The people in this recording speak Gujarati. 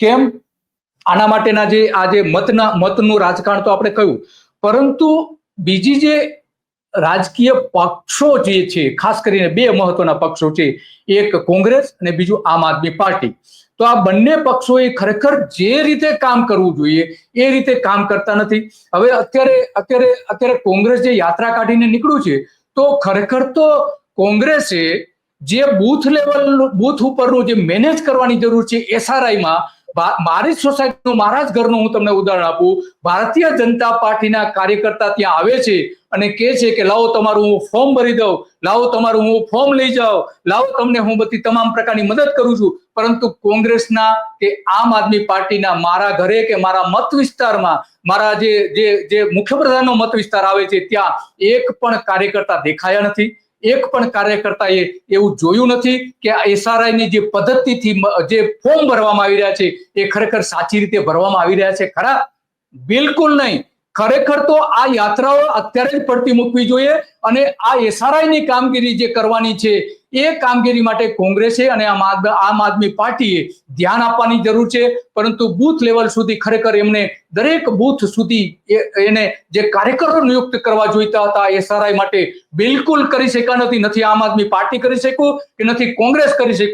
કેમ? આના માટેના જે આ મતના મતનું રાજકારણ તો આપણે કહ્યું. પરંતુ બીજી જે રાજકીય પક્ષો જે છે, ખાસ કરીને બે મહત્વના પક્ષો છે, એક કોંગ્રેસ અને બીજું આમ આદમી પાર્ટી. તો આ બંને પક્ષોએ ખરેખર જે રીતે કામ કરવું જોઈએ, એ રીતે કામ કરતા નથી. હવે અત્યારે અત્યારે અત્યારે કોંગ્રેસ જે યાત્રા કાઢીને નીકળ્યું છે, તો ખરેખર તો કોંગ્રેસે જે બૂથ લેવલ, બૂથ ઉપરનું જે મેનેજ કરવાની જરૂર છે એસઆરઆઈમાં મારી સોસાયટીનું મારા જ ઘરનું હું તમને ઉદાહરણ આપું. ભારતીય જનતા પાર્ટીના કાર્યકર્તા ત્યાં આવે છે અને કહે છે કે, લાવો તમારું હું ફોર્મ ભરી દઉં. લાવો તમારું હું ફોર્મ લઈ જાઉં. લાવો તમને હું બધી તમામ પ્રકારની મદદ કરું છું. પરંતુ કોંગ્રેસના કે આમ આદમી પાર્ટીના મારા ઘરે કે મારા મત વિસ્તારમાં, મારા જે જે મુખ્યપ્રધાનનો મત વિસ્તાર આવે છે, ત્યાં એક પણ કાર્યકર્તા દેખાયા નથી. એક પણ કાર્યકર્તાએ એવું જોયું નથી કે આ એસઆરઆઈ ની જે પદ્ધતિથી જે ફોર્મ ભરવામાં આવી રહ્યા છે, એ ખરેખર સાચી રીતે ભરવામાં આવી રહ્યા છે? ખરા? બિલકુલ નહીં. ખરેખર તો આ યાત્રાઓ અત્યારે જ પડતી મૂકવી જોઈએ અને આ એસઆરઆઈની કામગીરી જે કરવાની છે એ કામગીરી માટે કોંગ્રેસે અને આમ આદમી પાર્ટીએ ધ્યાન આપવાની જરૂર છે, પરંતુ બૂથ લેવલ સુધી ખરેખર એમને દરેક બૂથ સુધી એને જે કાર્યકરો નિયુક્ત કરવા જોઈતા હતા, એ એસઆરઆઈ માટે બિલકુલ કરી શક્યા નથી. નથી આમ આદમી પાર્ટી કરી શક્યું કે નથી કોંગ્રેસ કરી શક્યું.